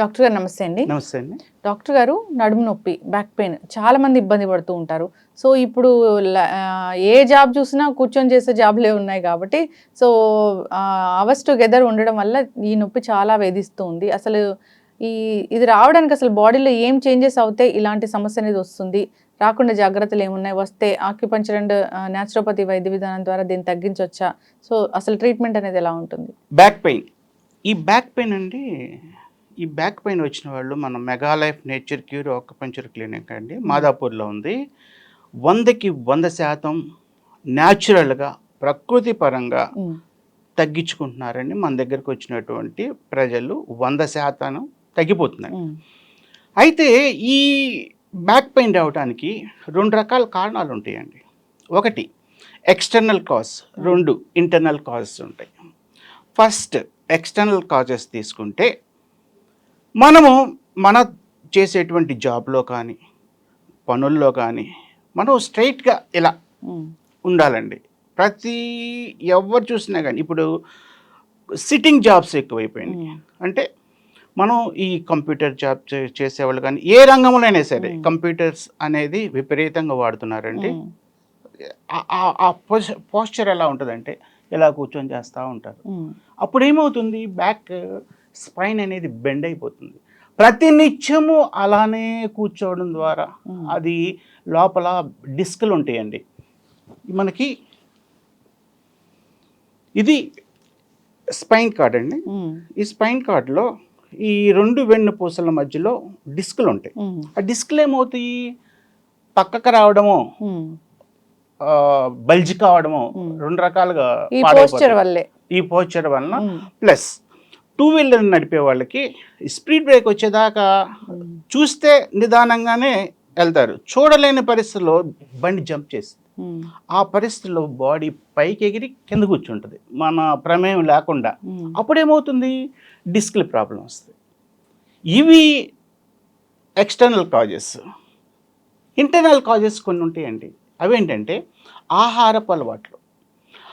Doctor గారు నమస్తే అండి. నమస్తే అండి. డాక్టర్ గారు నడుము నొప్పి బ్యాక్ పెయిన్ చాలా మంది ఇబ్బంది పడుతూ ఉంటారు. సో ఇప్పుడు ఏ జాబ్ చూసినా కూర్చొని చేసే జాబ్లే ఉన్నాయి కాబట్టి సో అవర్స్ టుగెదర్ ఉండడం వల్ల ఈ నొప్పి చాలా వేధిస్తూ ఉంది. అసలు ఈ ఇది రావడానికి అసలు బాడీలో ఏం చేంజెస్ అవుతే ఇలాంటి సమస్య అనేది వస్తుంది? రాకుండా జాగ్రత్తలు ఏమున్నాయి? వస్తే ఆక్యుపంచర్ అండ్ న్యాచురోపతి వైద్య విధానం ద్వారా దీన్ని తగ్గించవచ్చా సో అసలు ట్రీట్మెంట్ అనేది ఎలా ఉంటుంది? బ్యాక్ పెయిన్ ఈ బ్యాక్ పెయిన్ అండి ఈ బ్యాక్ పెయిన్ వచ్చిన వాళ్ళు మన mega life nature cure puncture clinic అండి మాదాపూర్లో ఉంది. వందకి వంద శాతం న్యాచురల్గా ప్రకృతి పరంగా ఉమ్, తగ్గించుకుంటున్నారండి. మన దగ్గరకు వచ్చినటువంటి ప్రజలు వంద శాతం తగ్గిపోతున్నారు ఉమ్, అయితే ఈ బ్యాక్ పెయిన్ రావడానికి రెండు రకాల కారణాలు ఉంటాయండి. ఒకటి ఎక్స్టర్నల్ కాజ్. రెండు ఇంటర్నల్ కాజెస్ ఉంటాయి. ఫస్ట్ ఎక్స్టర్నల్ కాజెస్ తీసుకుంటే మనము మన చేసేటువంటి జాబ్లో కానీ పనుల్లో కానీ మనం స్ట్రైట్గా ఇలా ఉండాలండి. ప్రతి ఎవరు చూసినా కానీ ఇప్పుడు సిట్టింగ్ జాబ్స్ ఎక్కువైపోయినాయి. ఉమ్, అంటే మనం ఈ కంప్యూటర్ జాబ్ చే- చేసేవాళ్ళు కానీ ఏ రంగంలో అయినా సరే. కంప్యూటర్స్ అనేది విపరీతంగా వాడుతున్నారండి. ఆ- పోస్చర్ ఎలా ఉంటుందంటే ఇలా కూర్చొని చేస్తూ ఉంటారు. అప్పుడు ఏమవుతుంది బ్యాక్ స్పైన్ అనేది బెండ్ అయిపోతుంది. ప్రతి నిత్యము అలానే కూర్చోవడం ద్వారా. అది లోపల డిస్కులు ఉంటాయండి. మనకి ఇది స్పైన్ కార్డ్ అండి. ఈ స్పైన్ కార్డ్లో ఈ రెండు వెన్నుపూసల మధ్యలో డిస్కులు ఉంటాయి. ఆ డిస్కులు ఏమవుతాయి? పక్కకు రావడము బల్జి కావడము. రెండు రకాలుగా ఈ. పోస్చర్ వల్లే. ప్లస్ టూ వీలర్ నడిపే వాళ్ళకి స్పీడ్ బ్రేక్ వచ్చేదాకా చూస్తే నిదానంగానే వెళ్తారు. చూడలేని పరిస్థితుల్లో బండి జంప్ చేస్తుంది. ఆ పరిస్థితుల్లో బాడీ పైకి ఎగిరి కింద కూర్చుంటుంది. మన ప్రమేయం లేకుండా. అప్పుడేమవుతుంది? డిస్క్ల ప్రాబ్లం వస్తుంది. ఇవి ఎక్స్టర్నల్ కాజెస్. ఇంటర్నల్ కాజెస్ కొన్ని ఉంటాయండి. అవేంటంటే ఆహారపు అలవాట్లు.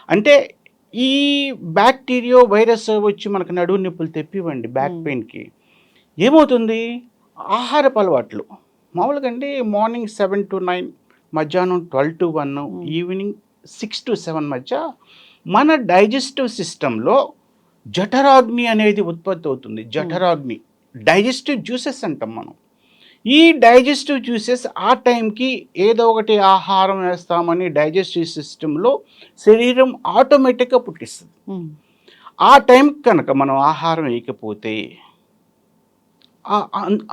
అంటే ఈ బ్యాక్టీరియో వైరస్ వచ్చి మనకు నడువు నొప్పులు తెప్పివ్వండి బ్యాక్. పెయిన్కి. ఏమవుతుంది? ఆహారపు అలవాట్లు మామూలుగా అండి మార్నింగ్ సెవెన్ టు నైన్ మధ్యాహ్నం twelve to one. Evening six to seven మధ్య మన డైజెస్టివ్ సిస్టంలో జఠరాగ్ని అనేది ఉత్పత్తి అవుతుంది. జఠరాగ్ని. డైజెస్టివ్ జ్యూసెస్ అంటాం మనం. ఈ డైజెస్టివ్ జ్యూసెస్ ఆ టైంకి ఏదో ఒకటి ఆహారం వేస్తామని డైజెస్టివ్ సిస్టంలో శరీరం ఆటోమేటిక్గా పుట్టిస్తుంది. ఆ టైం కనుక మనం ఆహారం వేయకపోతే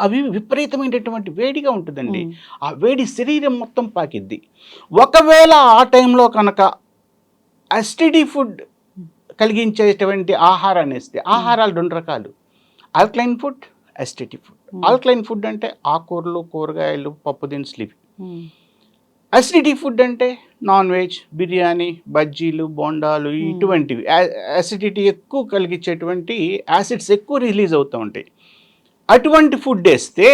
అవి విపరీతమైనటువంటి వేడిగా ఉంటుందండి. ఆ వేడి శరీరం మొత్తం పాకిద్ది. ఒకవేళ ఆ టైంలో కనుక అస్టిడీ ఫుడ్ కలిగించేటువంటి ఆహారాన్ని ఇస్తే ఆహారాలు రెండు రకాలు. Alkaline food acidity food. Alkaline food అంటే ఆకుకూరలు కూరగాయలు పప్పు దినుసులు ఇవి అసిడిటీ ఫుడ్ అంటే నాన్ వెజ్ బిర్యానీ బజ్జీలు బోండాలు Hmm. ఇటువంటివి. అసిడిటీ ఎక్కువ కలిగించేటువంటి యాసిడ్స్ ఎక్కువ రిలీజ్ అవుతూ ఉంటాయి. అటువంటి ఫుడ్ వేస్తే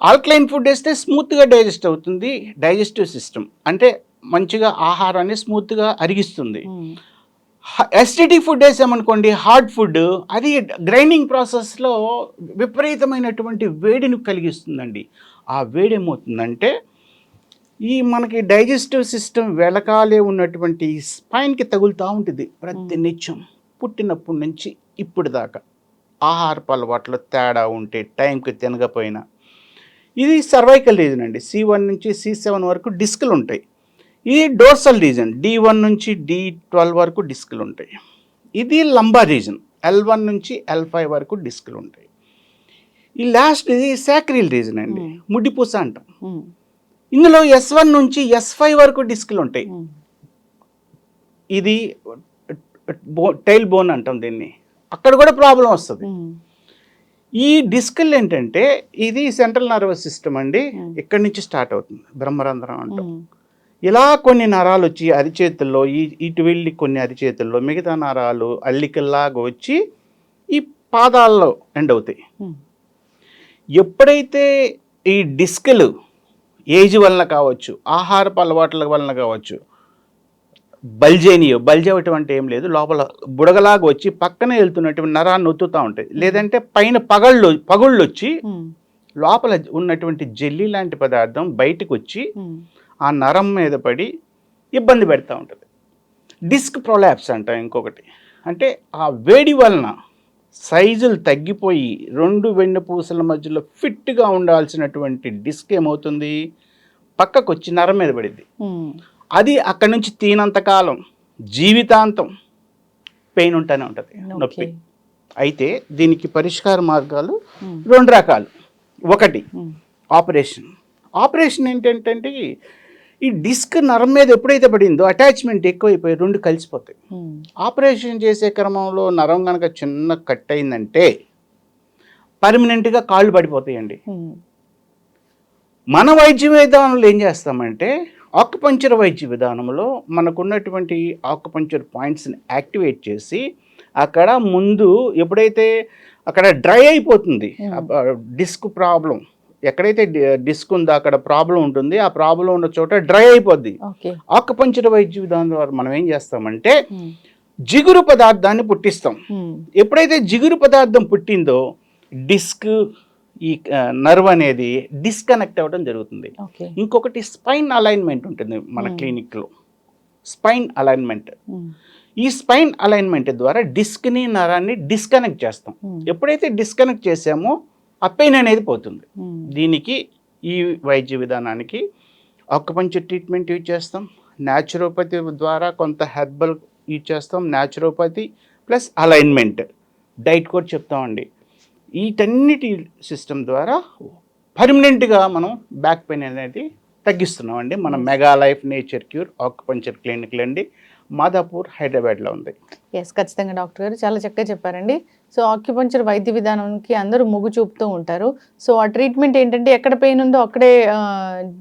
ఆల్కలైన్ ఫుడ్ వేస్తే స్మూత్గా డైజెస్ట్ అవుతుంది డైజెస్టివ్ సిస్టమ్ అంటే మంచిగా ఆహారాన్ని స్మూత్గా అరిగిస్తుంది. ఉమ్, ఎస్టిటీ ఫుడ్ వేసామనుకోండి హార్డ్ ఫుడ్ అది గ్రైండింగ్ ప్రాసెస్లో విపరీతమైనటువంటి వేడిని కలిగిస్తుందండి. ఆ వేడి ఏమవుతుందంటే ఈ మనకి డైజెస్టివ్ సిస్టమ్ వెలకాలే ఉన్నటువంటి స్పైన్కి తగులుతూ ఉంటుంది ప్రతి నిత్యం. పుట్టినప్పటి నుంచి ఇప్పుడు దాకా. ఆహారపు అలవాట్లో తేడా ఉంటే టైంకి తినకపోయినా. ఇది సర్వైకల్ రీజన్ అండి. సి వన్ నుంచి సి సెవెన్ వరకు డిస్కులు ఉంటాయి. ఇది డోర్సల్ రీజన్ డి వన్ నుంచి డి ట్వెల్వ్ వరకు డిస్కులు ఉంటాయి. ఇది లంబా రీజన్ ఎల్ వన్ నుంచి ఎల్ ఫైవ్ వరకు డిస్కులు ఉంటాయి. ఈ లాస్ట్ ఇది సాక్రిల్ రీజన్ అండి. ముడ్డిపూస అంటాం. ఇందులో ఎస్ వన్ నుంచి ఎస్ ఫైవ్ వరకు డిస్కులు ఉంటాయి. ఇది టైల్ బోన్ అంటాం దీన్ని. అక్కడ కూడా ప్రాబ్లం వస్తుంది. ఈ డిస్కులు ఏంటంటే ఇది సెంట్రల్ నర్వస్ సిస్టమ్ అండి. ఇక్కడి నుంచి స్టార్ట్ అవుతుంది. బ్రహ్మరంధ్రం అంటాం. ఇలా కొన్ని నరాలు వచ్చి అరిచేతుల్లో ఈ ఇటు వెళ్ళి కొన్ని అరిచేతుల్లో మిగతా నరాలు అల్లికల్లాగా వచ్చి ఈ పాదాల్లో ఎండ్ అవుతాయి ఎప్పుడైతే ఈ డిస్కులు ఏజ్ వలన కావచ్చు ఆహారపు అలవాట్ల వలన కావచ్చు బల్జేనియో బల్జ్ అవ్వటం అంటే ఏం లేదు లోపల బుడగలాగా వచ్చి పక్కనే వెళ్తున్నటువంటి నరాన్ని ఒత్తుతూ ఉంటాయి. లేదంటే పైన పగళ్ళు పగుళ్ళు వచ్చి లోపల ఉన్నటువంటి జెల్లీ లాంటి పదార్థం బయటకు వచ్చి ఆ నరం మీద పడి ఇబ్బంది పెడతా ఉంటుంది. డిస్క్ ప్రొలాప్స్ అంటాం ఇంకొకటి. అంటే ఆ వేడి వలన సైజులు తగ్గిపోయి రెండు వెన్నుపూసల మధ్యలో ఫిట్గా ఉండాల్సినటువంటి డిస్క్ ఏమవుతుంది? పక్కకు వచ్చి నరం మీద పడింది అది అక్కడి నుంచి తీనంత కాలం జీవితాంతం పెయిన్ ఉంటూనే ఉంటుంది నొప్పి. అయితే దీనికి పరిష్కార మార్గాలు రెండు రకాలు. ఒకటి ఆపరేషన్. ఆపరేషన్ ఏంటంటే ఈ డిస్క్ నరం మీద ఎప్పుడైతే పడిందో అటాచ్మెంట్ ఎక్కువైపోయి రెండు కలిసిపోతాయి. ఆపరేషన్ చేసే క్రమంలో నరం కనుక చిన్న కట్ అయిందంటే పర్మనెంట్గా కాళ్ళు పడిపోతాయండి. మన వైద్య విధానంలో ఏం చేస్తామంటే ఆకుపంచర్ వైద్య విధానంలో మనకున్నటువంటి ఆకుపంచర్ పాయింట్స్ని యాక్టివేట్ చేసి అక్కడ ముందు ఎప్పుడైతే అక్కడ డ్రై అయిపోతుంది డిస్క్ ప్రాబ్లం ఎక్కడైతే డిస్క్ ఉందో అక్కడ ప్రాబ్లం ఉంటుంది ఆ ప్రాబ్లం ఉన్న చోట డ్రై అయిపోద్ది. ఆకుపంచర్ వైద్య విధానం ద్వారా మనం ఏం చేస్తామంటే జిగురు పదార్థాన్ని పుట్టిస్తాం. ఎప్పుడైతే జిగురు పదార్థం పుట్టిందో డిస్క్ ఈ నర్వ్ అనేది డిస్కనెక్ట్ అవ్వడం జరుగుతుంది. ఇంకొకటి స్పైన్ అలైన్మెంట్ ఉంటుంది మన. క్లినిక్లో. Spine alignment. ఈ స్పైన్ అలైన్మెంట్ ద్వారా డిస్క్ని నరాన్ని డిస్కనెక్ట్ చేస్తాం. ఎప్పుడైతే డిస్కనెక్ట్ చేసామో పెయిన్ అనేది పోతుంది. దీనికి ఈ వైద్య విధానానికి ఆకుపంచర్ ట్రీట్మెంట్ యూజ్ చేస్తాం. న్యాచురోపతి ద్వారా కొంత హెర్బల్ యూజ్ చేస్తాం. న్యాచురోపతి ప్లస్ అలైన్మెంట్ డైట్ కూడా చెప్తామండి. వీటన్నిటి సిస్టమ్ ద్వారా పర్మనెంట్గా మనం బ్యాక్ పెయిన్ అనేది తగ్గిస్తున్నామండి. మన mega life nature cure acupuncture క్లినిక్లు అండి మాదాపూర్ హైదరాబాద్లో ఉంది. ఎస్ ఖచ్చితంగా డాక్టర్ గారు చాలా చక్కగా చెప్పారండి. సో ఆక్యుపంచర్ వైద్య విధానానికి అందరూ మొగ్గు చూపుతూ ఉంటారు. సో ఆ ట్రీట్మెంట్ ఏంటంటే ఎక్కడ పెయిన్ ఉందో అక్కడే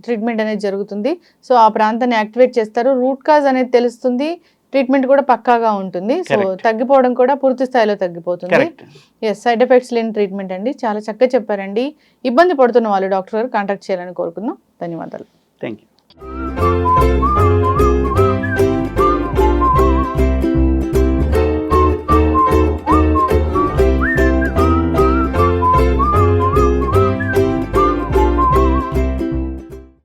ట్రీట్మెంట్ అనేది జరుగుతుంది. సో ఆ ప్రాంతాన్ని యాక్టివేట్ చేస్తారు. రూట్ కాజ్ అనేది తెలుస్తుంది. ట్రీట్మెంట్ కూడా పక్కాగా ఉంటుంది. సో. తగ్గిపోవడం కూడా పూర్తి స్థాయిలో తగ్గిపోతుంది. ఎస్ సైడ్ ఎఫెక్ట్స్ లేని ట్రీట్మెంట్ అండి. చాలా చక్కగా చెప్పారండి. ఇబ్బంది పడుతున్న వాళ్ళు డాక్టర్ గారు కాంటాక్ట్ చేయాలని కోరుకుందాం. ధన్యవాదాలు. Thank you